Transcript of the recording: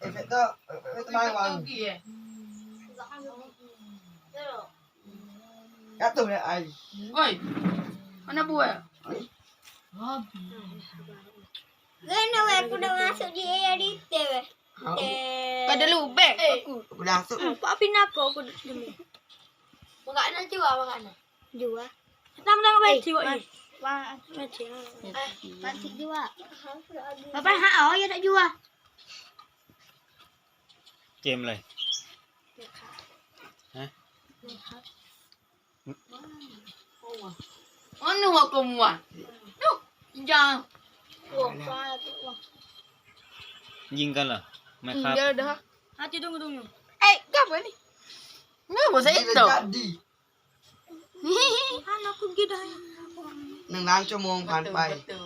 Eh, kata, eh, tenang bang. Pergi eh. Kata ni ai. Oi. Mana buat? Kena weh aku dah masuk di area detail weh. Kau ada lubang aku. Aku dah masuk. Pak Apin aku aku demi. Makanan juga makanan. Jua. Tang tang baik jiwa ni. Wah, Baca. nanti juga. Bapak hak oh ya tak jua. เกมอะไร Mana aku muat? Tu. Jangan. Wah, pa tu. ยิงกันเหรอไม่ครับ Dia dah. Hati tunggu tunggu. Eh, apa ni? Kenapa saya Dia tahu? jadi. Han aku pergi dah. หนึ่งล้านชั่วโมงผ่านไป Betul.